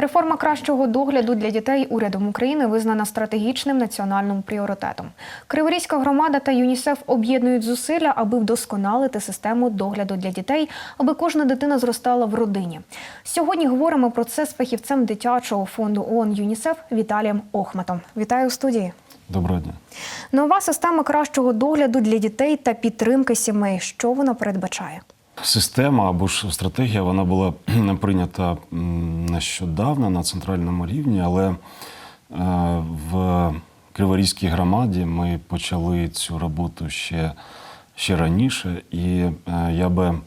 Реформа кращого догляду для дітей урядом України визнана стратегічним національним пріоритетом. Криворізька громада та ЮНІСЕФ об'єднують зусилля, аби вдосконалити систему догляду для дітей, аби кожна дитина зростала в родині. Сьогодні говоримо про це з фахівцем дитячого фонду ООН ЮНІСЕФ Віталієм Охматом. Вітаю у студії. Доброго дня. Нова система кращого догляду для дітей та підтримки сімей. Що вона передбачає? Система або ж стратегія вона була прийнята нещодавно на центральному рівні, але е, в Криворізькій громаді ми почали цю роботу ще, ще раніше, і е, я би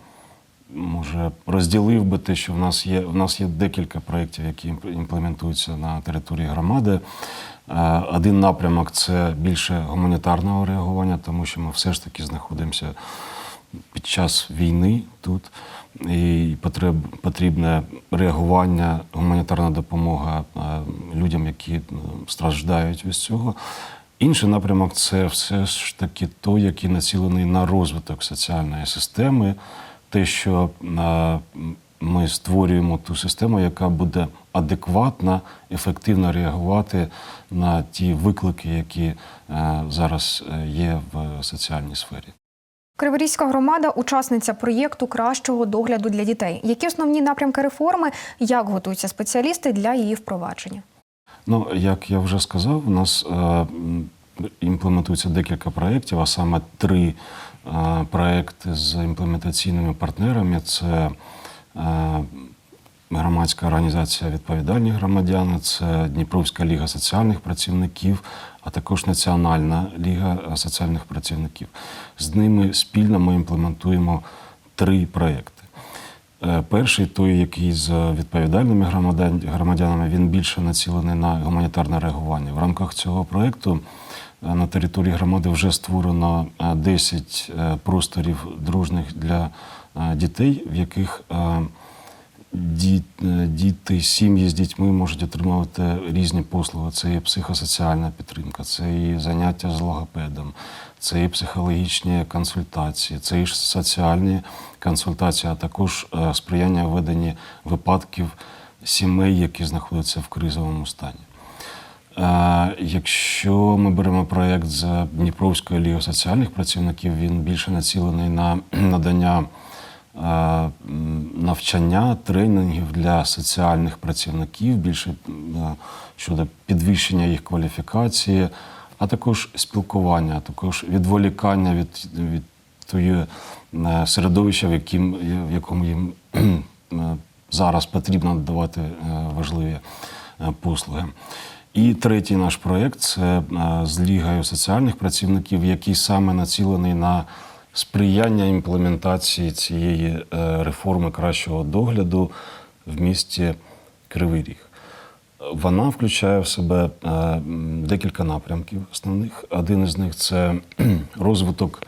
може розділив би те, що в нас є. В нас є декілька проєктів, які імплементуються на території громади. Е, Один напрямок це більше гуманітарного реагування, тому що ми все ж таки знаходимося під час війни тут, і потрібне реагування, гуманітарна допомога е, людям, які е, страждають від цього. Інший напрямок це все ж таки той, який націлений на розвиток соціальної системи, те, що е, ми створюємо ту систему, яка буде адекватно, ефективно реагувати на ті виклики, які зараз є в соціальній сфері. Криворізька громада учасниця проєкту кращого догляду для дітей. Які основні напрямки реформи? Як готуються спеціалісти для її впровадження? Ну, як я вже сказав, у нас е, імплементується декілька проєктів, а саме три е, проєкти з імплементаційними партнерами. Це е, громадська організація Відповідальні громадяни, це Дніпровська ліга соціальних працівників, а також Національна ліга соціальних працівників. З ними спільно ми імплементуємо три проєкти. Е, Перший той, який з відповідальними громадянами, він більше націлений на гуманітарне реагування. В рамках цього проєкту е, на території громади вже створено е, 10 е, просторів дружних для дітей, в яких діти, сім'ї з дітьми можуть отримувати різні послуги. Це і психосоціальна підтримка, це і заняття з логопедом, це і психологічні консультації, це і соціальні консультації, а також е, сприяння в веденні випадків сімей, які знаходяться в кризовому стані. Е, Якщо ми беремо проєкт з Дніпровської ліги соціальних працівників, він більше націлений на надання е, навчання, тренінгів для соціальних працівників, більше е, щодо підвищення їх кваліфікації, а також спілкування, а також відволікання від, від тої е, середовища, в, яким, в якому їм е, зараз потрібно надавати важливі послуги. І третій наш проєкт це з Лігою соціальних працівників, який саме націлений на сприяння імплементації цієї е, реформи кращого догляду в місті Кривий Ріг. Вона включає в себе е, декілька напрямків основних. Один із них це розвиток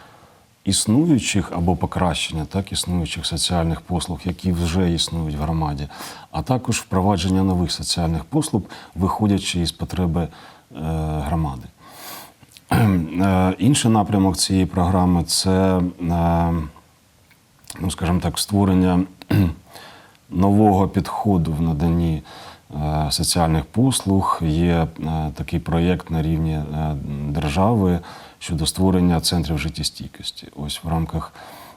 існуючих або покращення так, існуючих соціальних послуг, які вже існують в громаді, а також впровадження нових соціальних послуг, виходячи із потреби е, громади. Е, Інший напрямок цієї програми це, е, ну, скажімо так, створення нового підходу в наданні е, соціальних послуг. Є такий проєкт на рівні держави щодо створення центрів життєстійкості. Ось в рамках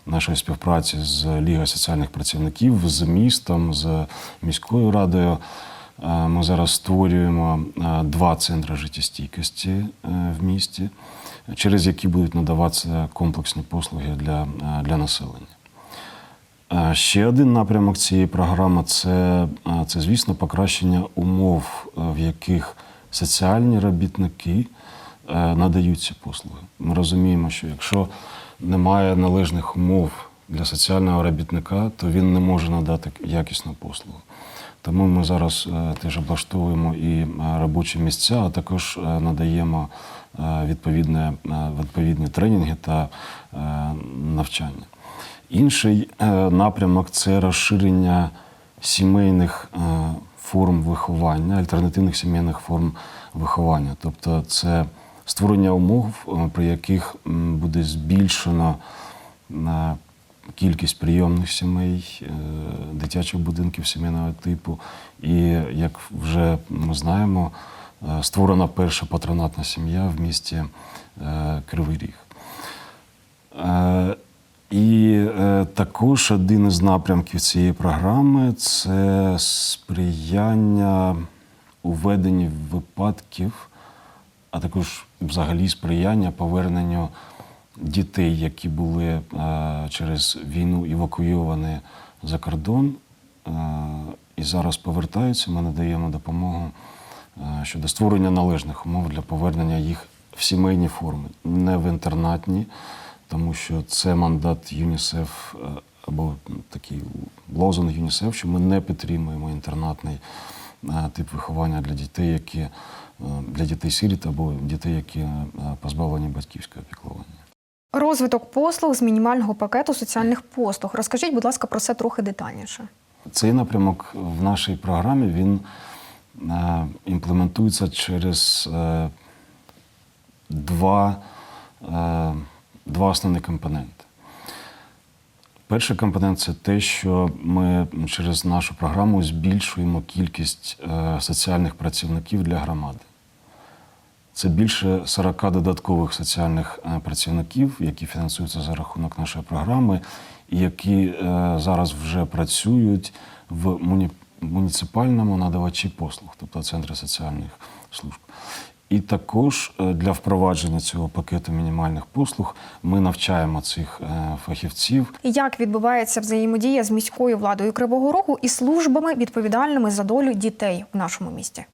нашої співпраці з Лігою соціальних працівників, з містом, з міською радою. Е, Ми зараз створюємо е, два центри життєстійкості е, в місті, через які будуть надаватися комплексні послуги для, для населення. Ще один напрямок цієї програми це, це, звісно, покращення умов, в яких соціальні робітники надають ці послуги. Ми розуміємо, що якщо немає належних умов для соціального робітника, то він не може надати якісну послугу. Тому ми зараз е, теж облаштовуємо і е, робочі місця, а також е, надаємо відповідне, відповідні тренінги та навчання. Інший напрямок це розширення сімейних форм виховання, альтернативних сімейних форм виховання. Тобто це створення умов, при яких буде збільшено кількість прийомних сімей, е, дитячих будинків сімейного типу. І як вже ми знаємо, е, створена перша патронатна сім'я в місті е, Кривий Ріг. І також один із напрямків цієї програми це сприяння у веденні випадків, а також взагалі сприяння поверненню дітей, які були е, через війну евакуйовані за кордон е, і зараз повертаються. Ми надаємо допомогу е, щодо створення належних умов для повернення їх в сімейні форми, не в інтернатні, тому що це мандат ЮНІСЕФ або такий лозунг ЮНІСЕФ, що ми не підтримуємо інтернатний тип виховання для дітей, які для дітей сиріт або дітей, які позбавлені батьківського піклування. Розвиток послуг з мінімального пакету соціальних послуг. Розкажіть, будь ласка, про це трохи детальніше. Цей напрямок в нашій програмі він е, імплементується через е, два, е, два основні компоненти. Перший компонент це те, що ми через нашу програму збільшуємо кількість е, соціальних працівників для громади. Це більше 40 додаткових соціальних е, працівників, які фінансуються за рахунок нашої програми, і які е, зараз вже працюють в муні- муніципальному надавачі послуг, тобто центри соціальних служб. І також е, для впровадження цього пакету мінімальних послуг ми навчаємо цих фахівців Як відбувається взаємодія з міською владою Кривого Рогу і службами, відповідальними за долю дітей в нашому місті?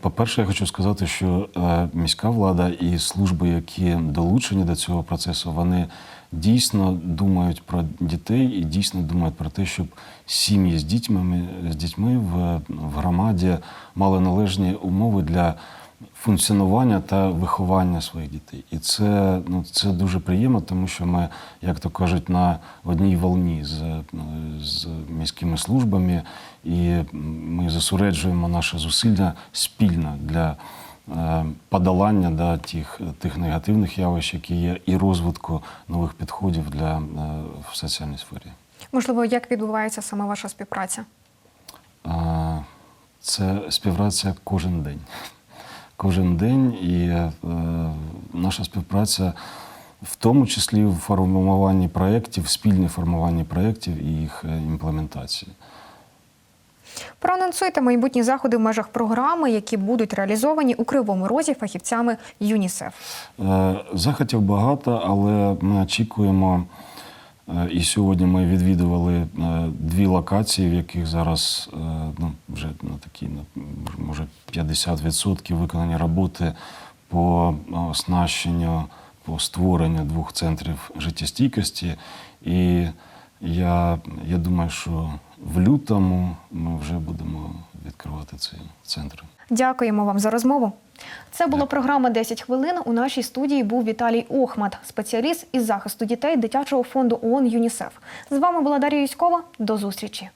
По-перше, я хочу сказати, що е, міська влада і служби, які долучені до цього процесу, вони дійсно думають про дітей і дійсно думають про те, щоб сім'ї з дітьми, з дітьми в громаді мали належні умови для функціонування та виховання своїх дітей. І це, ну, це дуже приємно, тому що ми, як то кажуть, на одній волні з, е, з міськими службами, і ми зосереджуємо наші зусилля спільно для е, подолання да, тих, тих негативних явищ, які є, і розвитку нових підходів для, е, в соціальній сфері. Можливо, як відбувається саме ваша співпраця? Це співпраця кожен день. Кожен день і е, наша співпраця в тому числі в формуванні проєктів, спільній формуванні проєктів і їх е, імплементації. Проанонсуйте майбутні заходи в межах програми, які будуть реалізовані у Кривому Розі фахівцями ЮНІСЕФ. Е, Заходів багато, але ми очікуємо. Е, І сьогодні ми відвідували е, дві локації, в яких зараз е, ну, вже на такі може 50% виконані роботи по оснащенню, по створенню двох центрів життєстійкості. І я, я думаю, що в лютому ми вже будемо відкривати ці центри. Дякуємо вам за розмову. Це була програма «10 хвилин. У нашій студії був Віталій Охмат, спеціаліст із захисту дітей дитячого фонду ООН ЮНІСЕФ. З вами була Дар'я Юськова. До зустрічі.